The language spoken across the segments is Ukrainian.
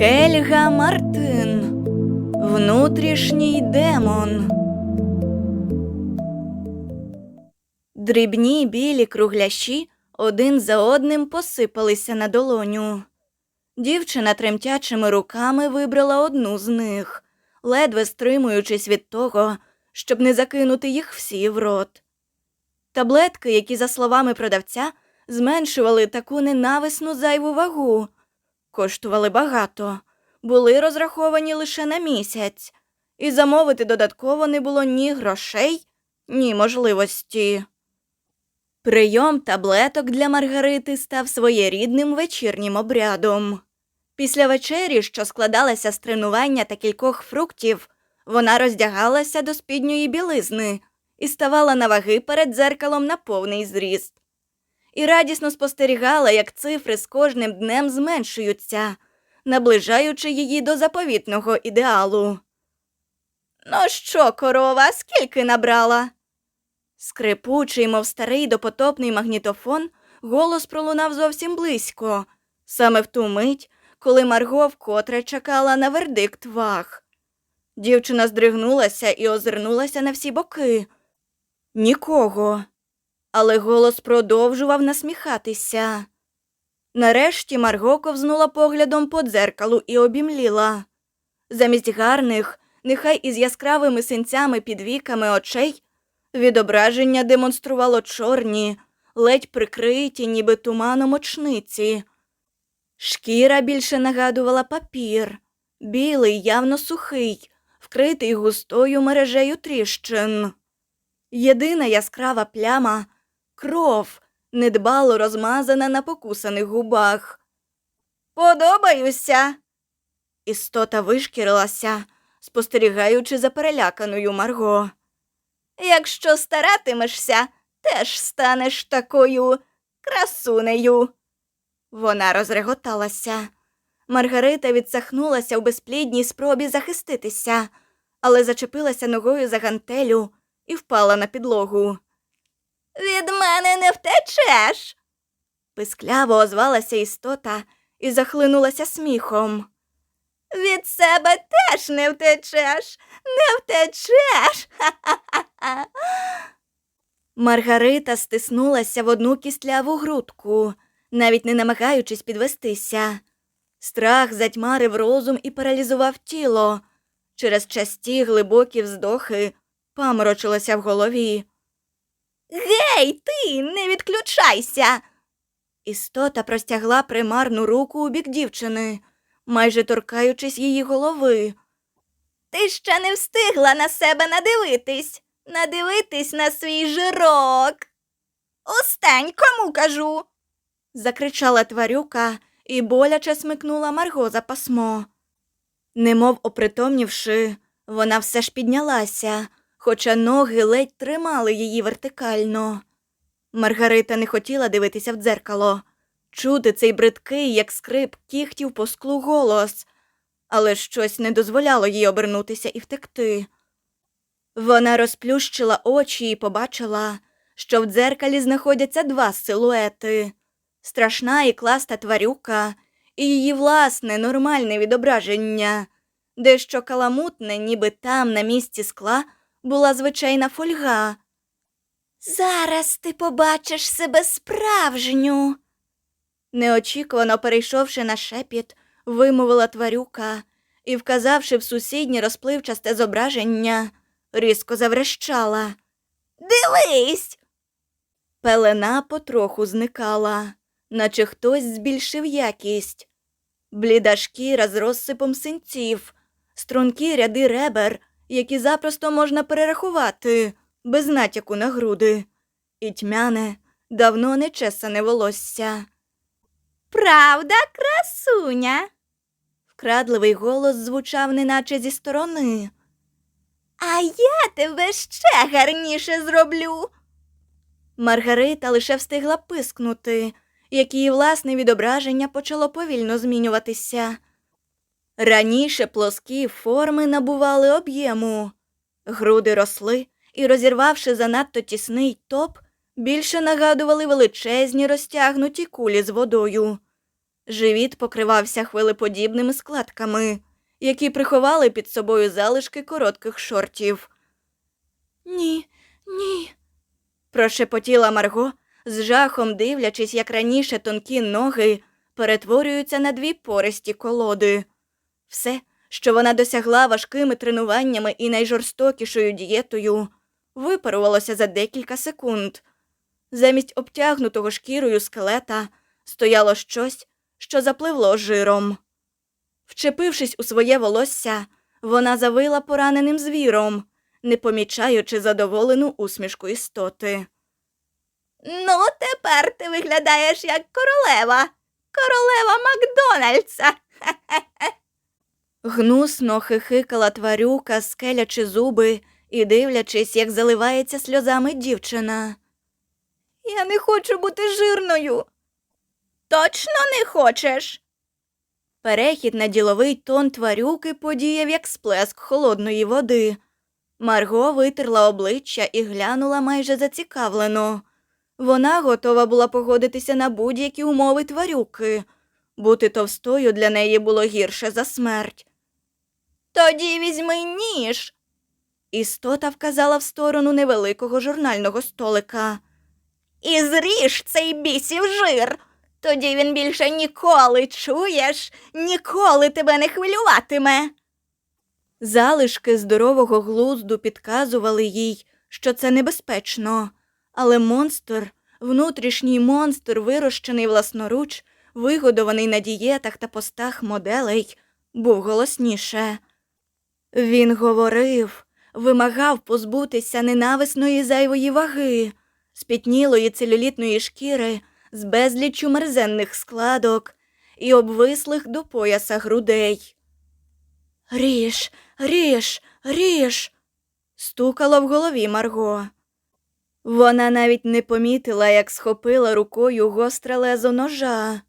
Хельга Мартин. Внутрішній демон. Дрібні білі кругляші один за одним посипалися на долоню. Дівчина тремтячими руками вибрала одну з них, ледве стримуючись від того, щоб не закинути їх всі в рот. Таблетки, які, за словами продавця, зменшували таку ненависну зайву вагу, коштували багато, були розраховані лише на місяць, і замовити додатково не було ні грошей, ні можливості. Прийом таблеток для Маргарити став своєрідним вечірнім обрядом. Після вечері, що складалася з тренування та кількох фруктів, вона роздягалася до спідньої білизни і ставала на ваги перед дзеркалом на повний зріст. І радісно спостерігала, як цифри з кожним днем зменшуються, наближаючи її до заповітного ідеалу. Ну що, корова, скільки набрала? Скрипучий, мов старий допотопний магнітофон, голос пролунав зовсім близько, саме в ту мить, коли Марго вкотре чекала на вердикт ваг. Дівчина здригнулася і озирнулася на всі боки. Нікого. Але голос продовжував насміхатися. Нарешті Марго ковзнула поглядом по дзеркалу і обімліла. Замість гарних, нехай із яскравими синцями під віками очей, відображення демонструвало чорні, ледь прикриті, ніби туманом очниці. Шкіра більше нагадувала папір, білий, явно сухий, вкритий густою мережею тріщин. Єдина яскрава пляма кров, недбало розмазана на покусаних губах. Подобаюся. Істота вишкірилася, спостерігаючи за переляканою Марго. Якщо старатимешся, теж станеш такою красунею. Вона розреготалася. Маргарита відсахнулася в безплідній спробі захиститися, але зачепилася ногою за гантелю і впала на підлогу. Від мене не втечеш. Пискляво озвалася істота і захлинулася сміхом. Від себе теж не втечеш, не втечеш. Ха-ха-ха. Маргарита стиснулася в одну кістляву грудку, навіть не намагаючись підвестися. Страх затьмарив розум і паралізував тіло. Через часті глибокі вздохи паморочилося в голові. Гей, ти, не відключайся. Істота простягла примарну руку у бік дівчини, майже торкаючись її голови. Ти ще не встигла на себе надивитись, надивитись на свій жирок. Устань, кому кажу. закричала тварюка і боляче смикнула Марго за пасмо. Немов опритомнівши, вона все ж піднялася, хоча ноги ледь тримали її вертикально. Маргарита не хотіла дивитися в дзеркало, чути цей бридкий, як скрип кігтів по склу голос, але щось не дозволяло їй обернутися і втекти. Вона розплющила очі і побачила, що в дзеркалі знаходяться два силуети страшна і класта тварюка і її власне нормальне відображення, дещо каламутне, ніби там, на місці скла, була звичайна фольга. Зараз ти побачиш себе справжню. Неочікувано перейшовши на шепіт, вимовила тварюка і, вказавши в сусіднє розпливчасте зображення, різко заврещала. Дивись. Пелена потроху зникала, наче хтось збільшив якість. Бліда шкіра з розсипом синців, стрункі ряди ребер, які запросто можна перерахувати, без натяку на груди, і тьмяне, давно не чесане волосся. Правда, красуня? Вкрадливий голос звучав неначе зі сторони. А я тебе ще гарніше зроблю. Маргарита лише встигла пискнути, як її власне відображення почало повільно змінюватися. Раніше плоскі форми набували об'єму, груди росли і, розірвавши занадто тісний топ, більше нагадували величезні розтягнуті кулі з водою. Живіт покривався хвилеподібними складками, які приховали під собою залишки коротких шортів. Ні, ні. прошепотіла Марго, з жахом дивлячись, як раніше тонкі ноги перетворюються на дві пористі колоди. Все, що вона досягла важкими тренуваннями і найжорстокішою дієтою, випарувалося за декілька секунд. Замість обтягнутого шкірою скелета стояло щось, що запливло жиром. Вчепившись у своє волосся, вона завила пораненим звіром, не помічаючи задоволену усмішку істоти. Ну, тепер ти виглядаєш як королева, королева Макдональдса. Гнусно хихикала тварюка, скелячи зуби і дивлячись, як заливається сльозами дівчина. Я не хочу бути жирною. Точно не хочеш? Перехід на діловий тон тварюки подіяв як сплеск холодної води. Марго витерла обличчя і глянула майже зацікавлено. Вона готова була погодитися на будь-які умови тварюки. Бути товстою для неї було гірше за смерть. Тоді візьми ніж. Істота вказала в сторону невеликого журнального столика. І зріж цей бісів жир. Тоді він більше ніколи, чуєш, ніколи тебе не хвилюватиме. Залишки здорового глузду підказували їй, що це небезпечно, але монстр, внутрішній монстр, вирощений власноруч, вигодований на дієтах та постах моделей, був голосніше. Він говорив, вимагав позбутися ненависної зайвої ваги, спітнілої целюлітної шкіри з безліччю мерзенних складок і обвислих до пояса грудей. Ріж, ріж, ріж. стукало в голові Марго. Вона навіть не помітила, як схопила рукою гостре лезо ножа.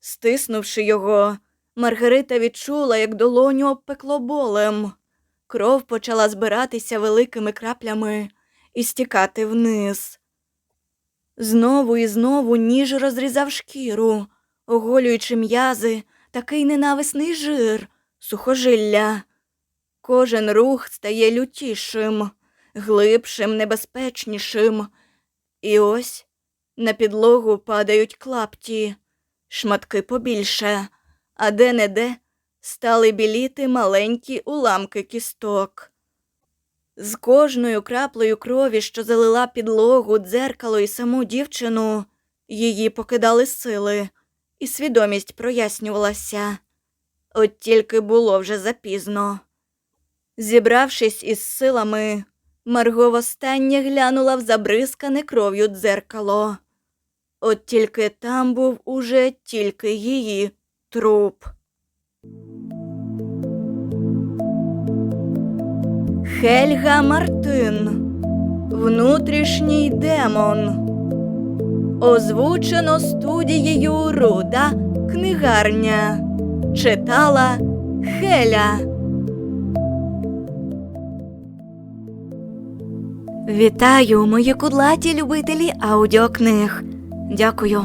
Стиснувши його, Маргарита відчула, як долоню обпекло болем. Кров почала збиратися великими краплями і стікати вниз. Знову і знову ніж розрізав шкіру, оголюючи м'язи, такий ненависний жир, сухожилля. Кожен рух стає лютішим, глибшим, небезпечнішим. І ось на підлогу падають клапті, шматки побільше, а де-не-де стали біліти маленькі уламки кісток. З кожною краплею крові, що залила підлогу, дзеркало і саму дівчину, її покидали сили, і свідомість прояснювалася. От тільки було вже запізно. Зібравшись із силами, Марго востаннє глянула в забризкане кров'ю дзеркало. От тільки там був уже тільки її труп. Хельга Мартин. Внутрішній демон. Озвучено студією Руда Книгарня. Читала Хеля. Вітаю, мої кудлаті любителі аудіокниг. Дякую